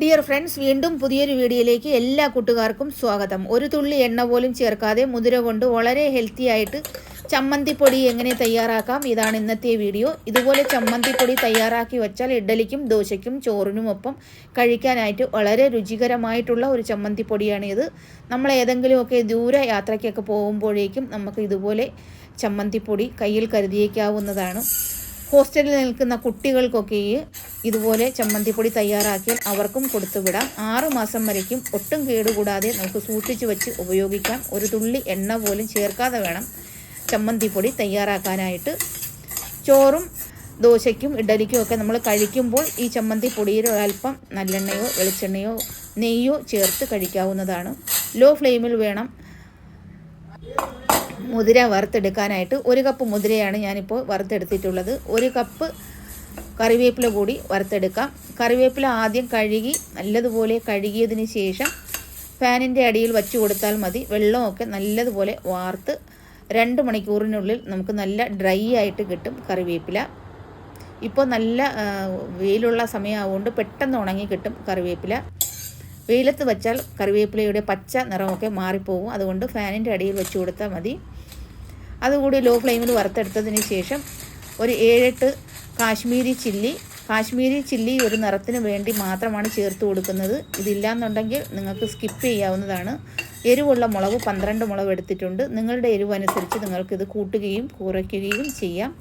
Dear friends വീണ്ടും പുതിയൊരു വീഡിയോയിലേക്ക് എല്ലാ കൂട്ടുകാർക്കും സ്വാഗതം. ഒരു തുള്ളി എണ്ണ പോലും ചേർക്കാതെ മുതിര കൊണ്ട് വളരെ ഹെൽത്തി ആയിട്ട് ചമ്മന്തിപ്പൊടി എങ്ങനെ തയ്യാറാക്കാം? ഇതാണ് ഇന്നത്തെ വീഡിയോ. ഇതുപോലെ ചമ്മന്തിപ്പൊടി തയ്യാറാക്കി വെച്ചാൽ ഇഡ്ഡലിക്കും ദോശയ്ക്കും ചോറിനുമൊപ്പം കഴിക്കാനായിട്ട് വളരെ രുചികരമായിട്ടുള്ള ഒരു ചമ്മന്തിപ്പൊടിയാണ് ഇത്. നമ്മൾ ഏതെങ്കിലുമൊക്കെ ദൂര യാത്രയ്ക്കൊക്കെ പോകുമ്പോഴേക്കും നമുക്ക് ഇതുപോലെ ചമ്മന്തിപ്പൊടി കയ്യിൽ കരുതിയേക്കാവുന്നതാണ്. ഹോസ്റ്റലിൽ നിൽക്കുന്ന കുട്ടികൾക്കൊക്കെ ഇതുപോലെ ചമ്മന്തിപ്പൊടി തയ്യാറാക്കിയാൽ അവർക്കും കൊടുത്തുവിടാം ആറ് മാസം വരയ്ക്കും ഒട്ടും കേടുകൂടാതെ നമുക്ക് സൂക്ഷിച്ചു വെച്ച് ഉപയോഗിക്കാം. ഒരു തുള്ളി എണ്ണ പോലും ചേർക്കാതെ വേണം ചമ്മന്തിപ്പൊടി തയ്യാറാക്കാനായിട്ട്. ചോറും ദോശയ്ക്കും ഇഡലിക്കും ഒക്കെ നമ്മൾ കഴിക്കുമ്പോൾ ഈ ചമ്മന്തിപ്പൊടിയിൽ ഒരൽപ്പം നല്ലെണ്ണയോ വെളിച്ചെണ്ണയോ നെയ്യോ ചേർത്ത് കഴിക്കാവുന്നതാണ്. ലോ ഫ്ലെയിമിൽ വേണം. മുതിര വറുത്തെടുക്കാനായിട്ട് ഒരു കപ്പ് മുതിരയാണ് ഞാനിപ്പോൾ വറുത്തെടുത്തിട്ടുള്ളത്. ഒരു കപ്പ് കറിവേപ്പില കൂടി വറുത്തെടുക്കാം. കറിവേപ്പില ആദ്യം കഴുകി നല്ലതുപോലെ കഴുകിയതിന് ശേഷം ഫാനിന്റെ അടിയിൽ വച്ച് കൊടുത്താൽ മതി. വെള്ളമൊക്കെ നല്ലതുപോലെ വാർത്ത് രണ്ട് മണിക്കൂറിനുള്ളിൽ നമുക്ക് നല്ല ഡ്രൈ ആയിട്ട് കിട്ടും കറിവേപ്പില. ഇപ്പോൾ നല്ല വെയിലുള്ള സമയമാവുകൊണ്ട് പെട്ടെന്ന് ഉണങ്ങി കിട്ടും കറിവേപ്പില. വെയിലത്ത് വച്ചാൽ കറിവേപ്പിലയുടെ പച്ച നിറമൊക്കെ മാറിപ്പോകും അതുകൊണ്ട് ഫാനിന്റെ അടിയിൽ വെച്ച് കൊടുത്താൽ മതി. അതുകൂടി ലോ ഫ്ലെയിമിൽ വറുത്തെടുത്തതിന് ശേഷം ഒരു ഏഴെട്ട് കാശ്മീരി ചില്ലി. കാശ്മീരി ചില്ലി ഒരു നിറത്തിന് വേണ്ടി മാത്രമാണ് ചേർത്ത് കൊടുക്കുന്നത്. ഇതില്ലാന്നുണ്ടെങ്കിൽ നിങ്ങൾക്ക് സ്കിപ്പ് ചെയ്യാവുന്നതാണ്. എരിവുള്ള മുളക് പന്ത്രണ്ട് മുളക് എടുത്തിട്ടുണ്ട്. നിങ്ങളുടെ എരിവ് അനുസരിച്ച് നിങ്ങൾക്കിത് കൂട്ടുകയും കുറയ്ക്കുകയും ചെയ്യാം.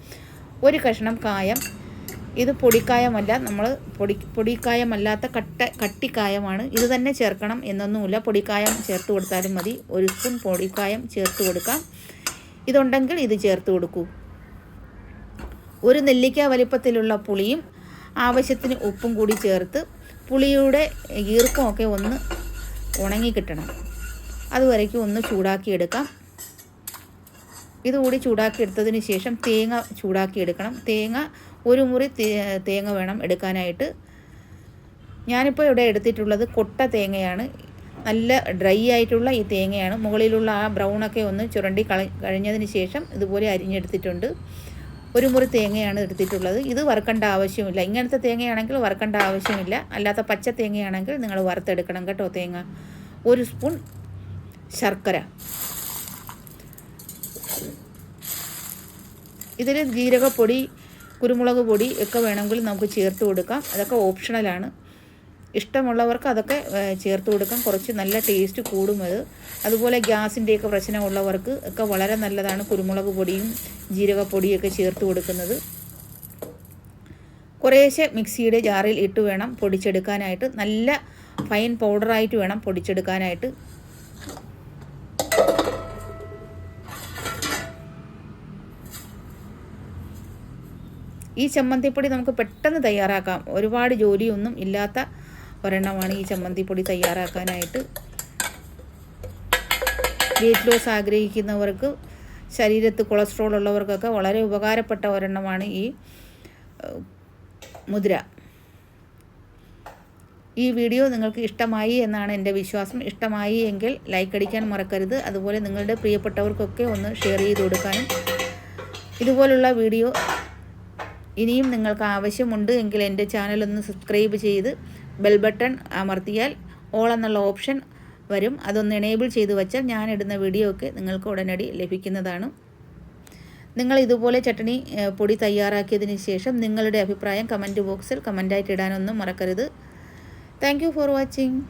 ഒരു കഷ്ണം കായം. ഇത് പൊടിക്കായമല്ല നമ്മൾ പൊടി പൊടിക്കായമല്ലാത്ത കട്ട കട്ടിക്കായമാണ്. ഇത് തന്നെ ചേർക്കണം എന്നൊന്നുമില്ല. പൊടിക്കായം ചേർത്ത് കൊടുത്താലും മതി. ഒരു സ്പൂൺ പൊടിക്കായം ചേർത്ത് കൊടുക്കാം. ഇതുണ്ടെങ്കിൽ ഇത് ചേർത്ത് കൊടുക്കൂ. ഒരു നെല്ലിക്ക വലിപ്പത്തിലുള്ള പുളിയും ആവശ്യത്തിന് ഉപ്പും കൂടി ചേർത്ത് പുളിയുടെ ഈർക്കമൊക്കെ ഒന്ന് ഉണങ്ങി കിട്ടണം. അതുവരയ്ക്കും ഒന്ന് ചൂടാക്കിയെടുക്കാം ഇതുകൂടി ചൂടാക്കിയെടുത്തതിന് ശേഷം തേങ്ങ ചൂടാക്കിയെടുക്കണം തേങ്ങ ഒരു മുറി തേങ്ങ വേണം എടുക്കാനായിട്ട്. ഞാനിപ്പോൾ ഇവിടെ എടുത്തിട്ടുള്ളത് കൊട്ട തേങ്ങയാണ്. നല്ല ഡ്രൈ ആയിട്ടുള്ള ഈ തേങ്ങയാണ്. മുകളിലുള്ള ആ ബ്രൗണൊക്കെ ഒന്ന് ചുരണ്ടി കള കഴിഞ്ഞതിന് ശേഷം ഇതുപോലെ അരിഞ്ഞെടുത്തിട്ടുണ്ട്. ഒരു മുറി തേങ്ങയാണ് എടുത്തിട്ടുള്ളത്. ഇത് വറുക്കേണ്ട ആവശ്യമില്ല. ഇങ്ങനത്തെ തേങ്ങയാണെങ്കിൽ വറുക്കേണ്ട ആവശ്യമില്ല. അല്ലാത്ത പച്ച തേങ്ങയാണെങ്കിൽ നിങ്ങൾ വറുത്തെടുക്കണം കേട്ടോ തേങ്ങ. ഒരു സ്പൂൺ ശർക്കര. ഇതിൽ ജീരകപ്പൊടി കുരുമുളക് പൊടി ഒക്കെ വേണമെങ്കിൽ നമുക്ക് ചേർത്ത് കൊടുക്കാം. അതൊക്കെ ഓപ്ഷണലാണ്. ഇഷ്ടമുള്ളവർക്ക് അതൊക്കെ ചേർത്ത് കൊടുക്കാം. കുറച്ച് നല്ല ടേസ്റ്റ് കൂടും അത്. അതുപോലെ ഗ്യാസിന്റെയൊക്കെ പ്രശ്നമുള്ളവർക്ക് ഒക്കെ വളരെ നല്ലതാണ് കുരുമുളക് പൊടിയും ജീരകപ്പൊടിയൊക്കെ ചേർത്ത് കൊടുക്കുന്നത്. കുറേശ്ശെ മിക്സിയുടെ ജാറിൽ ഇട്ട് വേണം പൊടിച്ചെടുക്കാനായിട്ട്. നല്ല ഫൈൻ പൗഡറായിട്ട് വേണം പൊടിച്ചെടുക്കാനായിട്ട്. ഈ ചമ്മന്തിപ്പൊടി നമുക്ക് പെട്ടെന്ന് തയ്യാറാക്കാം. ഒരുപാട് ജോലിയൊന്നും ഇല്ലാത്ത ഒരെണ്ണമാണ് ഈ ചമ്മന്തിപ്പൊടി തയ്യാറാക്കാനായിട്ട്. വെയിറ്റ് ലോസ് ആഗ്രഹിക്കുന്നവർക്ക് ശരീരത്ത് കൊളസ്ട്രോൾ ഉള്ളവർക്കൊക്കെ വളരെ ഉപകാരപ്പെട്ട ഒരെണ്ണമാണ് ഈ മുദ്ര. ഈ വീഡിയോ നിങ്ങൾക്ക് ഇഷ്ടമായി എന്നാണ് എന്റെ വിശ്വാസം. ഇഷ്ടമായി എങ്കിൽ ലൈക്ക് അടിക്കാൻ മറക്കരുത്. അതുപോലെ നിങ്ങളുടെ പ്രിയപ്പെട്ടവർക്കൊക്കെ ഒന്ന് ഷെയർ ചെയ്ത് കൊടുക്കാനും. ഇതുപോലുള്ള വീഡിയോ ഇനിയും നിങ്ങൾക്ക് ആവശ്യമുണ്ട് എങ്കിൽ എന്റെ ചാനലൊന്ന് സബ്സ്ക്രൈബ് ചെയ്ത് ബെൽ ബട്ടൺ അമർത്തിയാൽ ഓൾ എന്നുള്ള ഓപ്ഷൻ വരും. അതൊന്ന് എനേബിൾ ചെയ്ത് വെച്ചാൽ ഞാൻ ഇടുന്ന വീഡിയോ ഒക്കെ നിങ്ങൾക്ക് ഉടനടി ലഭിക്കുന്നതാണ്. നിങ്ങൾ ഇതുപോലെ ചട്ടണി പൊടി തയ്യാറാക്കിയതിന് ശേഷം നിങ്ങളുടെ അഭിപ്രായം കമന്റ് ബോക്സിൽ കമന്റായിട്ട് ഇടാനൊന്നും മറക്കരുത്. Thank for watching